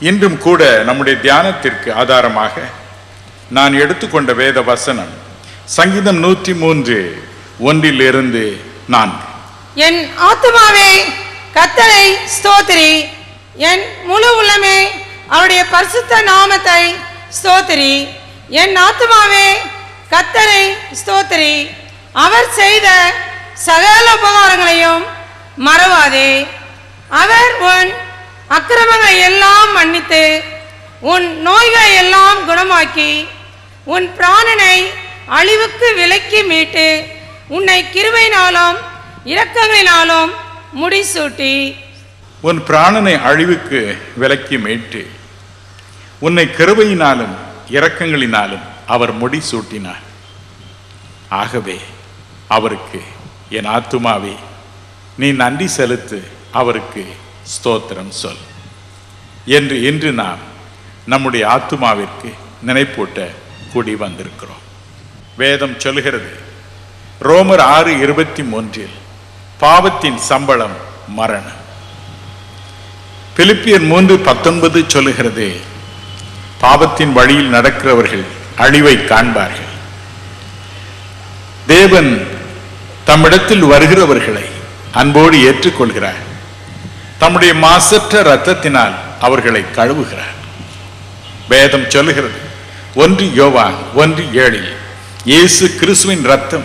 இன்றும் கூட நம்முடைய தியானத்திற்கு ஆதாரமாக நான் எடுத்துக்கொண்ட வேத வசனம் சங்கீதம் நூற்றி மூன்று ஒன்றிலிருந்து நான்கு. என் ஆத்துமாவே கத்தரை ஸ்தோத்திரி. என் முழு உள்ளமே அவருடைய பரிசுத்த நாமத்தை ஸ்தோத்திரி. என் ஆத்துமாவே கத்தரை ஸ்தோத்திரி. அவர் செய்த சகல உபகாரங்களையும் மறவாதே. அவர் உன் அக்கிரமங்களை எல்லாம் மன்னித்து உன் நோய்களை எல்லாம் குணமாக்கி உன் பிராணனை அழிவுக்கு விலக்கி மீட்டு உன்னை கிருமையினாலும் இரக்கங்களினாலும் முடிசூட்டி. உன் பிராணனை அழிவுக்கு விலக்கி மீட்டு உன்னை கிருபையினாலும் இரக்கங்களினாலும் அவர் முடி சூட்டினார் ஆகவே அவருக்கு என் ஆத்துமாவே நீ நன்றி செலுத்து அவருக்கு ஸ்தோத்திரம் சொல். என்று இன்று நாம் நம்முடைய ஆத்துமாவிற்கு நினைப்பூட்ட கூடி வந்திருக்கிறோம். வேதம் சொல்கிறது ரோமர் ஆறு இருபத்தி மூன்றில் பாவத்தின் சம்பளம் மரணம். பிலிப்பியர் மூன்று பத்தொன்பது சொல்லுகிறது பாவத்தின் வழியில் நடக்கிறவர்கள் அழிவை காண்பார்கள். தேவன் தம்மிடத்தில் வருகிறவர்களை அன்போடு ஏற்றுக்கொள்கிறார். தம்முடைய மாசற்ற இரத்தத்தினால் அவர்களை கழுவுகிறார். வேதம் சொல்லுகிறது ஒன்று யோவான் ஒன்று ஏழில் இயேசு கிறிஸ்துவின் ரத்தம்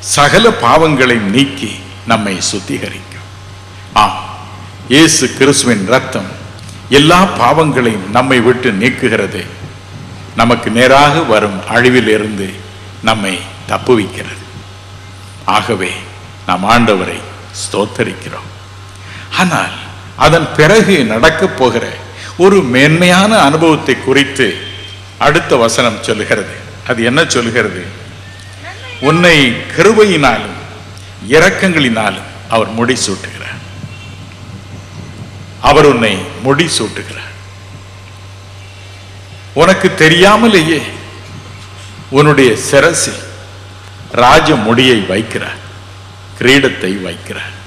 சகல பாவங்களை நீக்கி நம்மை சுத்திகரிக்கும். ஆம் இயேசு கிறிஸ்துவின் ரத்தம் எல்லா பாவங்களையும் நம்மை விட்டு நீக்குகிறது. நமக்கு நேராக வரும் அழிவிலிருந்து நம்மை தப்புவிக்கிறது. ஆகவே நாம் ஆண்டவரை ஸ்தோத்தரிக்கிறோம். ஆனால் அதன் பிறகு நடக்கப் போகிற ஒரு மேன்மையான அனுபவத்தை குறித்து அடுத்த வசனம் சொல்லுகிறது. அது என்ன சொல்லுகிறது? உன்னை கருவையினாலும் இரக்கங்களினாலும் அவர் முடி சூட்டுகிறார். அவர் உன்னை முடி சூட்டுகிறார். உனக்கு தெரியாமலேயே உன்னுடைய சிரசில் ராஜ முடியை வைக்கிறார் கிரீடத்தை வைக்கிறார்.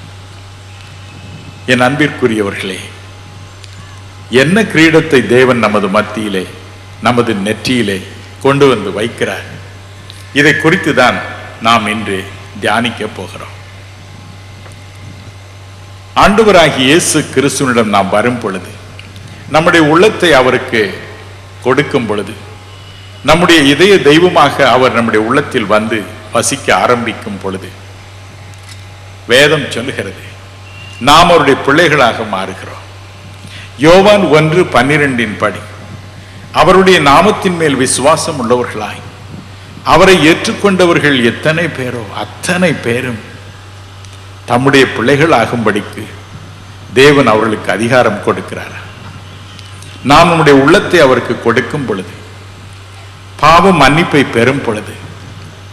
என் அன்பிற்குரியவர்களே என்ன கிரீடத்தை தேவன் நமது மத்தியிலே நமது நெற்றியிலே கொண்டு வந்து வைக்கிறார்? இதை குறித்து தான் நாம் இன்று தியானிக்க போகிறோம். ஆண்டவராகிய இயேசு கிறிஸ்துவனிடம் நாம் வரும் பொழுது நம்முடைய உள்ளத்தை அவருக்கு கொடுக்கும் பொழுது நம்முடைய இதய தெய்வமாக அவர் நம்முடைய உள்ளத்தில் வந்து வசிக்க ஆரம்பிக்கும் பொழுது வேதம் சொல்லுகிறது நாம் அவருடைய பிள்ளைகளாக மாறுகிறோம். யோவான் ஒன்று பன்னிரெண்டின் படி அவருடைய நாமத்தின் மேல் விசுவாசம் உள்ளவர்களாய் அவரை ஏற்றுக்கொண்டவர்கள் எத்தனை பேரோ அத்தனை பேரும் தம்முடைய பிள்ளைகள் ஆகும்படிக்கு தேவன் அவர்களுக்கு அதிகாரம் கொடுக்கிறார்? நாம் நம்முடைய உள்ளத்தை அவருக்கு கொடுக்கும் பொழுது பாவ மன்னிப்பை பெறும் பொழுது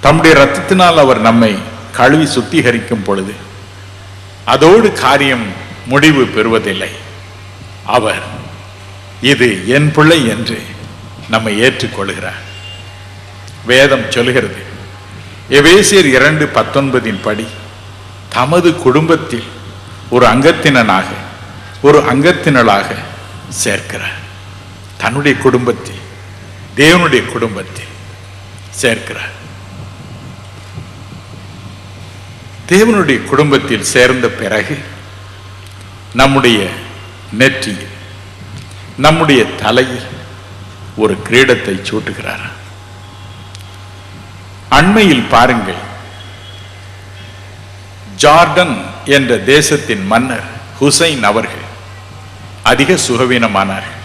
தம்முடைய ரத்தத்தினால் அவர் நம்மை கழுவி சுத்திகரிக்கும் பொழுது அதோடு காரியம் முடிவு பெறுவதில்லை. அவர் இது என் பிள்ளை என்று நம்மை ஏற்றுக்கொள்கிறார். வேதம் சொல்கிறது எவேசியர் இரண்டு பத்தொன்பதின் படி தமது குடும்பத்தில் ஒரு அங்கத்தினனாக ஒரு அங்கத்தினளாக சேர்க்கிறார். தன்னுடைய குடும்பத்தில் தேவனுடைய குடும்பத்தில் சேர்க்கிறார். தேவனுடைய குடும்பத்தில் சேர்ந்த பிறகு நம்முடைய நெற்றியில் நம்முடைய தலையில் ஒரு கிரீடத்தை சூட்டுகிறார். அண்மையில் பாருங்கள் ஜார்டன் என்ற தேசத்தின் மன்னர் ஹுசைன் அவர்கள் அதிக சுகவீனமானார்கள்.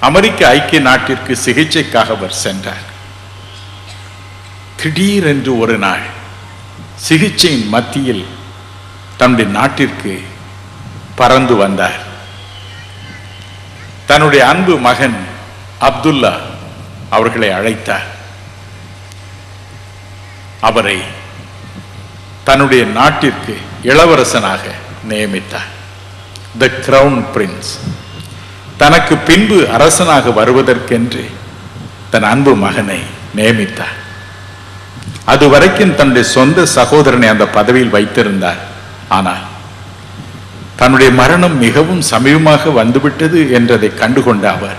அமெரிக்க ஐக்கிய நாட்டிற்கு சிகிச்சைக்காக அவர் சென்றார். திடீரென்று ஒரு நாள் சிகிச்சையின் மத்தியில் தன்னுடைய நாட்டிற்கு பறந்து வந்தார். தன்னுடைய அன்பு மகன் அப்துல்லா அவர்களை அழைத்தார். அவரை தன்னுடைய நாட்டிற்கு இளவரசனாக நியமித்தார். த கிரவுன் பிரின்ஸ் தனக்கு பின்பு அரசனாக வருவதற்கென்று தன் அன்பு மகனை நியமித்தார். அது வரைக்கும் தன்னுடைய சொந்த சகோதரனை அந்த பதவியில் வைத்திருந்தார். ஆனால் தன்னுடைய மரணம் மிகவும் சமீபமாக வந்துவிட்டது என்றதை கண்டுகொண்ட அவர்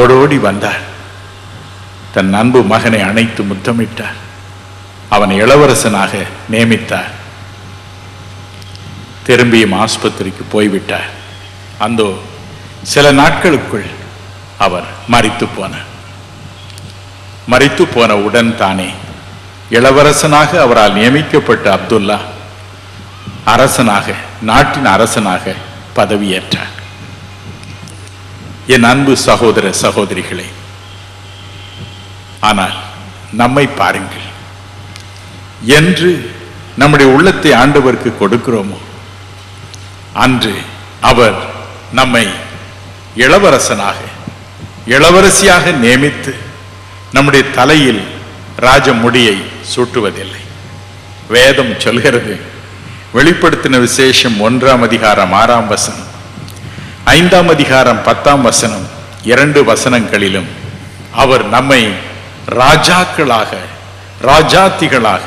ஓடோடி வந்தார். தன் அன்பு மகனை அணைத்து முத்தமிட்டார். அவனை இளவரசனாக நியமித்தார். திரும்பியும் ஆஸ்பத்திரிக்கு போய்விட்டார். அந்தோ சில நாட்களுக்குள் அவர் மறித்து போனார். மறைத்து போன உடன் தானே. இளவரசனாக அவரால் நியமிக்கப்பட்ட அப்துல்லா அரசனாக நாட்டின் அரசனாக பதவியேற்றார். என் அன்பு சகோதர சகோதரிகளே ஆனால் நம்மை பாருங்கள். என்று நம்முடைய உள்ளத்தை ஆண்டவருக்கு கொடுக்கிறோமோ? அன்று அவர் நம்மை இளவரசனாக இளவரசியாக நியமித்து நம்முடைய தலையில் ராஜ முடியை சூட்டுவதில்லை. வேதம் சொல்கிறது வெளிப்படுத்தின விசேஷம் ஒன்றாம் அதிகாரம் ஆறாம் வசனம் ஐந்தாம் அதிகாரம் பத்தாம் வசனம் இரண்டு வசனங்களிலும் அவர் நம்மை ராஜாக்களாக ராஜாத்திகளாக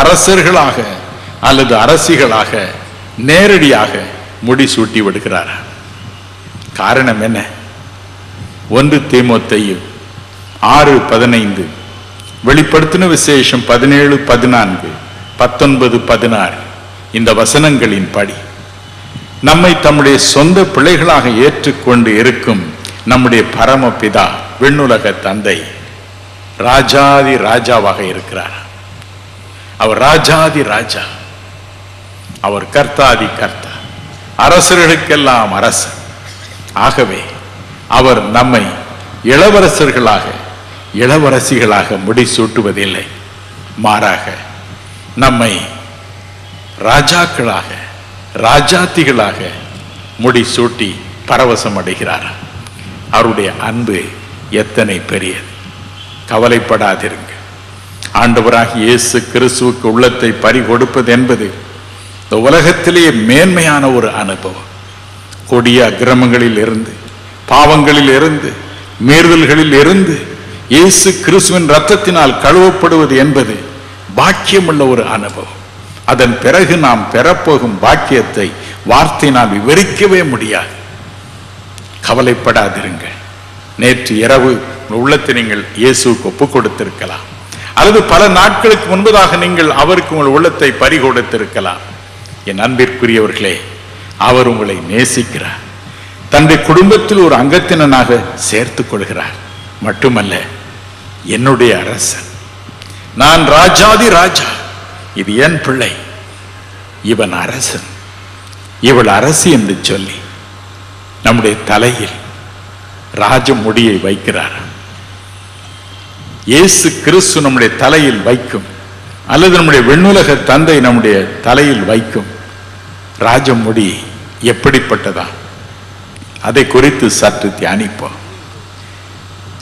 அரசர்களாக அல்லது அரசிகளாக நேரடியாக முடிசூட்டி விடுகிறார்? காரணம் என்ன? ஒன்று தீமோத்தையும் ஆறு பதினைந்து. வெளிப்படுத்தின விசேஷம் பதினேழு பதினான்கு பத்தொன்பது பதினாறு. இந்த வசனங்களின் படி நம்மை தம்முடைய சொந்த பிள்ளைகளாக ஏற்றுக்கொண்டு இருக்கும் நம்முடைய பரமபிதா விண்ணுலக தந்தை ராஜாதி ராஜாவாக இருக்கிறார். அவர் ராஜாதி ராஜா. அவர் கர்த்தாதி கர்த்தா. அரசர்களுக்கெல்லாம் அரசர். ஆகவே அவர் நம்மை இளவரசர்களாக இளவரசிகளாக முடிசூட்டுவதில்லை. மாறாக நம்மை ராஜாக்களாக ராஜாத்திகளாக முடிசூட்டி பரவசம் அடைகிறார் அவருடைய அன்பு எத்தனை பெரியது. கவலைப்படாதிருங்க ஆண்டவராக இயேசு கிறிஸ்துவுக்கு உள்ளத்தை பறி கொடுப்பது என்பது இந்த உலகத்திலேயே மேன்மையான ஒரு அனுபவம். கொடிய அக்கிரமங்களில் இருந்து பாவங்களில் இருந்து மீறுதல்களில் இருந்து இயேசு கிறிஸ்துவின் ரத்தத்தினால் கழுவப்படுவது என்பது பாக்கியமுள்ள ஒரு அனுபவம். அதன் பிறகு நாம் பெறப்போகும் பாக்கியத்தை வார்த்தையினால் விவரிக்கவே முடியாது. கவலைப்படாதிருங்கள். நேற்று இரவு உள்ளத்தை நீங்கள் இயேசுவுக்கு ஒப்பு கொடுத்திருக்கலாம் அல்லது பல நாட்களுக்கு முன்பதாக நீங்கள் அவருக்கு உங்கள் உள்ளத்தை பறிகொடுத்திருக்கலாம். என் அன்பிற்குரியவர்களே அவர் உங்களை நேசிக்கிறார். தன்னுடைய குடும்பத்தில் ஒரு அங்கத்தினனாக சேர்த்துக் கொள்கிறார். மட்டுமல்ல என்னுடைய அரசன். நான் ராஜாதி ராஜா. இது என் பிள்ளை. இவன் அரசன். இவள் அரசு என்று சொல்லி நம்முடைய தலையில் ராஜ முடியை வைக்கிறார் இயேசு கிறிஸ்து நம்முடைய தலையில் வைக்கும் அல்லது நம்முடைய விண்ணுலக தந்தை நம்முடைய தலையில் வைக்கும் ராஜமுடி எப்படிப்பட்டதா? அதை குறித்து சற்று தியானிப்போம்.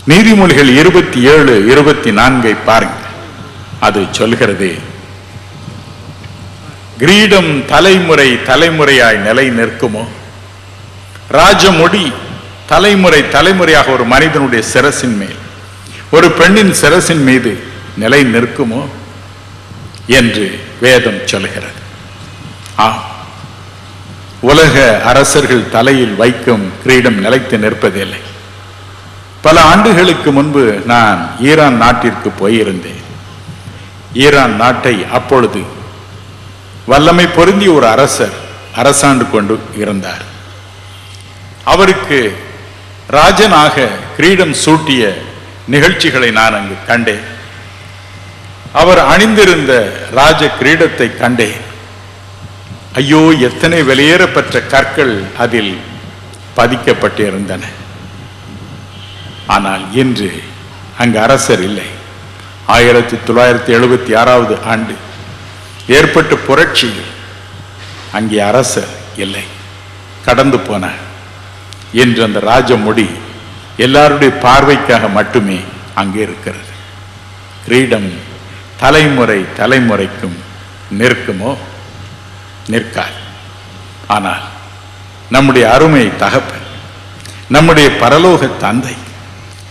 நீதிமொழிகள் இருபத்தி ஏழு இருபத்தி நான்கை பாருங்க அது சொல்கிறது கிரீடம் தலைமுறை தலைமுறையாய் நிலை நிற்குமோ? ராஜமொழி தலைமுறை தலைமுறையாக ஒரு மனிதனுடைய சிரசின் மேல் ஒரு பெண்ணின் சிரசின் மீது நிலை நிற்குமோ? என்று வேதம் சொல்கிறது. ஆ உலக அரசர்கள் தலையில் வைக்கும் கிரீடம் நிலைத்து நிற்பதில்லை. பல ஆண்டுகளுக்கு முன்பு நான் ஈரான் நாட்டிற்கு போயிருந்தேன். ஈரான் நாட்டை அப்பொழுது வல்லமை பொருந்திய ஒரு அரசர் அரசாண்டு கொண்டு இருந்தார். அவருக்கு ராஜனாக கிரீடம் சூட்டிய நிகழ்ச்சிகளை நான் அங்கு கண்டேன். அவர் அணிந்திருந்த ராஜ கிரீடத்தை கண்டேன். ஐயோ எத்தனை வெளியேறப்பெற்ற கற்கள் அதில் பதிக்கப்பட்டிருந்தன. ஆனால் இன்று அங்கு அரசர் இல்லை. ஆயிரத்தி தொள்ளாயிரத்தி எழுபத்தி ஆறாவது ஆண்டு ஏற்பட்ட புரட்சியில் அங்கே அரசர் இல்லை. கடந்து போனார். என்று அந்த ராஜமுடி எல்லாருடைய பார்வைக்காக மட்டுமே அங்கே இருக்கிறது. கிரீடம் தலைமுறை தலைமுறைக்கும் நிற்குமோ? நிற்காது. ஆனால் நம்முடைய அருமை தகப்பன் நம்முடைய பரலோக தந்தை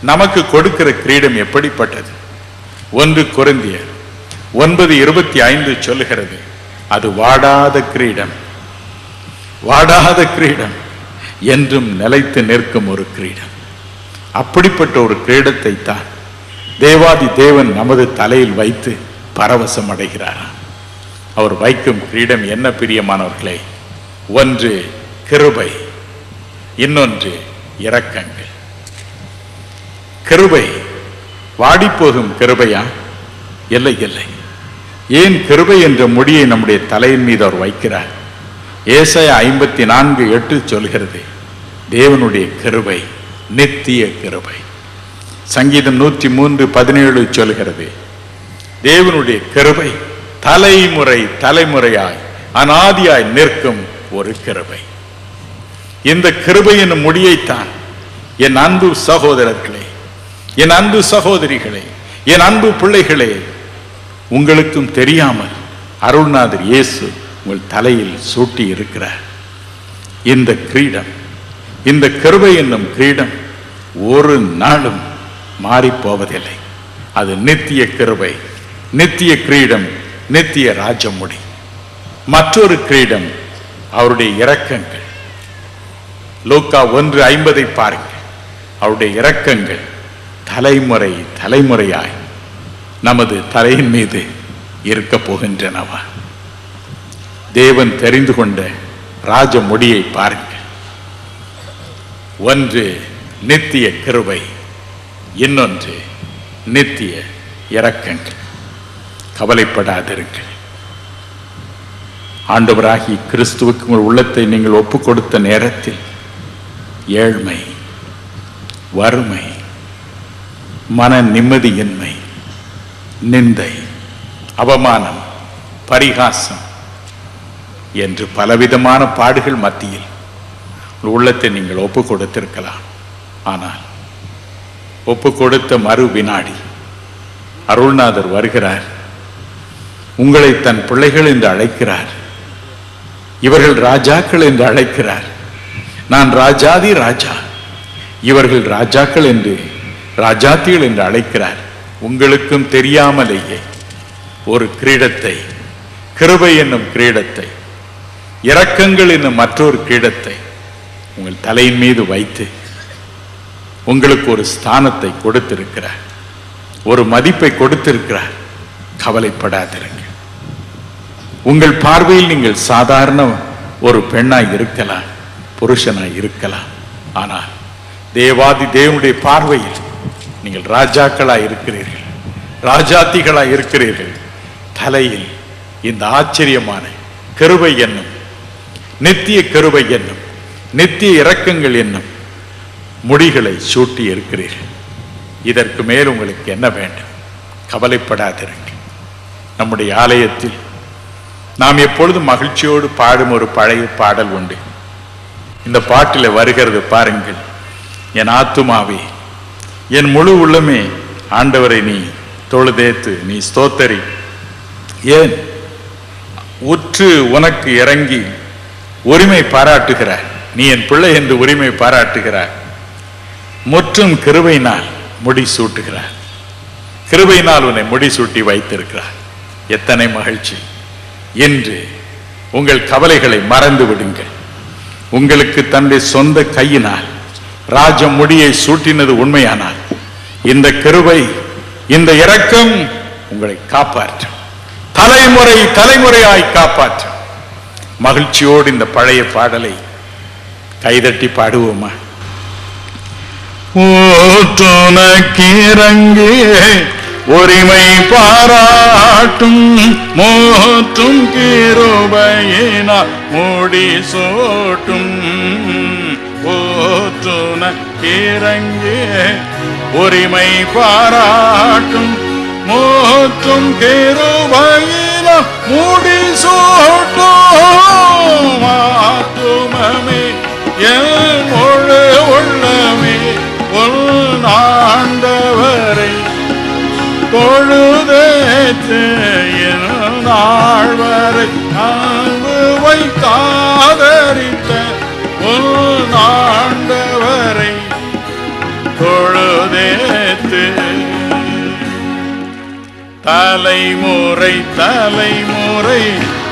நமக்கு கொடுக்கிற கிரீடம் எப்படிப்பட்டது? ஒன்று குருந்தியர் ஒன்பது இருபத்தி ஐந்து சொல்லுகிறது அது வாடாத கிரீடம். வாடாத கிரீடம் என்றும் நிலைத்து நிற்கும் ஒரு கிரீடம். அப்படிப்பட்ட ஒரு கிரீடத்தை தான் தேவாதி தேவன் நமது தலையில் வைத்து பரவசம் அடைகிறாராம் அவர் வைக்கும் கிரீடம் என்ன பிரியமானவர்களே? ஒன்று கிருபை இன்னொன்று இரக்கங்கள். கிருபை. வாடிப்போகும் கிருபையா? இல்லை இல்லை. ஏன் கிருபை என்ற மொழியை நம்முடைய தலையின் மீது அவர் வைக்கிறார்? ஏசாய ஐம்பத்தி நான்கு எட்டு சொல்கிறது தேவனுடைய கிருபை நித்திய கிருபை. சங்கீதம் நூற்றி மூன்று பதினேழு சொல்கிறது தேவனுடைய கிருபை தலைமுறை தலைமுறையாய் அனாதியாய் நிற்கும் ஒரு கிருபை. இந்த கிருபை என்னும் மொழியைத்தான் என் அன்பு சகோதரர்களே என் அன்பு சகோதரிகளே என் அன்பு பிள்ளைகளே உங்களுக்கும் தெரியாமல் அருள்நாதர் இயேசு உங்கள் தலையில் சூட்டி இருக்கிறார். இந்த கிரீடம் இந்த கருவை என்னும் கிரீடம் ஒரு நாளும் மாறிப்போவதில்லை. அது நித்திய கிருபை நித்திய கிரீடம் நித்திய ராஜமுடி. மற்றொரு கிரீடம் அவருடைய இரக்கங்கள். லோக்கா ஒன்று ஐம்பதை பாருங்கள். அவருடைய இரக்கங்கள். தலைமுறை தலைமுறையாய் நமது தலையின் மீது இருக்க போகின்றனவா? தேவன் தெரிந்து கொண்ட ராஜ மொழியை பாருங்கள். ஒன்று நித்திய கிருபை இன்னொன்று நித்திய இரக்கங்கள். கவலைப்படாதிருங்கள். ஆண்டவராகி கிறிஸ்துவுக்கு உங்கள் உள்ளத்தை நீங்கள் ஒப்புக் கொடுத்த நேரத்தில் ஏழ்மை வறுமை மன நிம்மதியின்மை நிந்தை அவமானம் பரிகாசம் என்று பலவிதமான பாடுகள் மத்தியில் உள்ளத்தை நீங்கள் ஒப்பு கொடுத்திருக்கலாம். ஆனால் ஒப்பு கொடுத்த மறு வினாடி அருள்நாதர் வருகிறார். உங்களை தன் பிள்ளைகள் என்று அழைக்கிறார். இவர்கள் ராஜாக்கள் என்று அழைக்கிறார். நான் ராஜாதி ராஜா. இவர்கள் ராஜாக்கள் என்று ராஜாத்திகள் என்று அழைக்கிறார். உங்களுக்கும் தெரியாமலேயே ஒரு கிரீடத்தை கிருபை என்னும் கிரீடத்தை இரக்கங்கள் என்னும் மற்றொரு கிரீடத்தை உங்கள் தலையின் மீது வைத்து உங்களுக்கு ஒரு ஸ்தானத்தை கொடுத்திருக்கிறார். ஒரு மதிப்பை கொடுத்திருக்கிறார். கவலைப்படாதிருங்க உங்கள் பார்வையில் நீங்கள் சாதாரண ஒரு பெண்ணாய் இருக்கலாம் புருஷனாய் இருக்கலாம். ஆனால் தேவாதி தேவனுடைய பார்வையில் நீங்கள் ராஜாக்களாய் இருக்கிறீர்கள் ராஜாத்திகளாய் இருக்கிறீர்கள். தலையில் இந்த ஆச்சரியமான கருவை என்னும் நித்திய கருவை என்னும் நித்திய இரக்கங்கள் என்னும் முடிகளை சூட்டி இருக்கிறீர்கள். இதற்கு மேல் உங்களுக்கு என்ன வேண்டும்? கவலைப்படாதிருங்கள். நம்முடைய ஆலயத்தில் நாம் எப்பொழுதும் மகிழ்ச்சியோடு பாடும் ஒரு பழைய பாடல் உண்டு. இந்த பாட்டில் வருகிறது பாருங்கள். என் ஆத்துமாவே என் முழு உள்ளமே ஆண்டவரை நீ தொழுதேத்து நீ ஸ்தோத்தரி. ஏன்? உற்று உனக்கு இறங்கி உரிமை பாராட்டுகிறாய் நீ என் பிள்ளை என்று உரிமை பாராட்டுகிறாய் முற்றும் கிருபையினால் முடி சூட்டுகிறார். கிருபையினால் உன்னை முடி சூட்டி வைத்திருக்கிறார். எத்தனை மகிழ்ச்சி. என்று உங்கள் கவலைகளை மறந்து விடுங்கள். உங்களுக்கு தன்னுடைய சொந்த கையினால் ராஜ முடியை சூட்டினது உண்மையானால் இந்த கிருவை இந்த இரக்கம் உங்களை காப்பாற்றும் தலைமுறை தலைமுறையாய் காப்பாற்றும் மகிழ்ச்சியோடு இந்த பழைய பாடலை கைதட்டி பாடுவோமா? ஊற்றுனக்கிறங்கே உரிமை பாராட்டும் மோற்றும் கிருபையினா மூடி சோட்டும். ஊற்றுனக்கிறங்கே உரிமை பாராட்டும் மூற்றும் கிருபையினா மூடி சோட்டும். ஆத்துமமே என் முழு உள்ளமே உள் ஆண்டவரை பொழுதேத்து என் நாள் வரை அன்பு வைத்தாதரித்த உள் ஆண்டவரை தலைமுறை தலைமுறை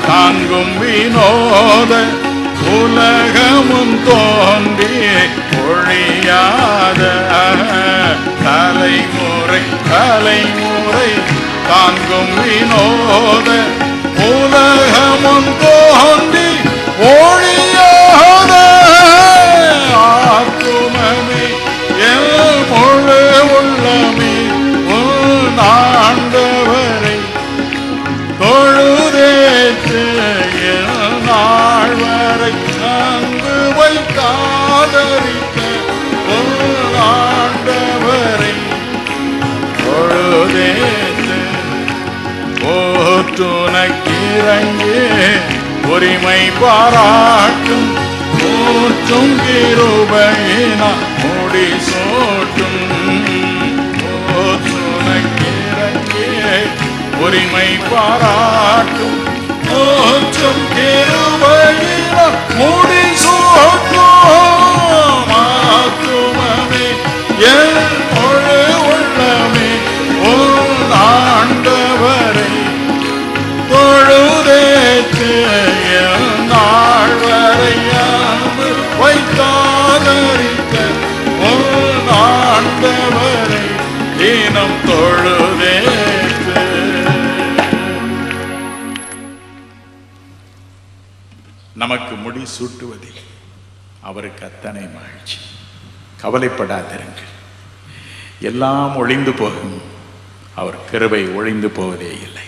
தாங்கும் வினோத உலகமும் தோன்றி ஒழியாத தலைமுறை தலைமுறை தாங்கும் வினோத உலகமும் தோன்றி ஒழி போற்றுனக்கிறங்கே பொறிமை பாராட்டும் கூற்றும் கிருபையினா முடி சோட்டும் போற்றுனக்கிறங்கே பொறிமை பாராட்டும் கூற்றும் கிருபையினா முடி சோட்டும் ஆத்துமமே என் தொழுதேற்று என் நாள் வரையாமல் வைத்தாதரித்த உன் ஆண்டவரை தினம் தொழுதேற்று நமக்கு முடி சூட்டுவதில் அவருக்கு அத்தனை மகிழ்ச்சி. கவலைப்படாதிருங்கள். எல்லாம் ஒழிந்து போகும். அவர் கிருபை ஒழிந்து போவதே இல்லை.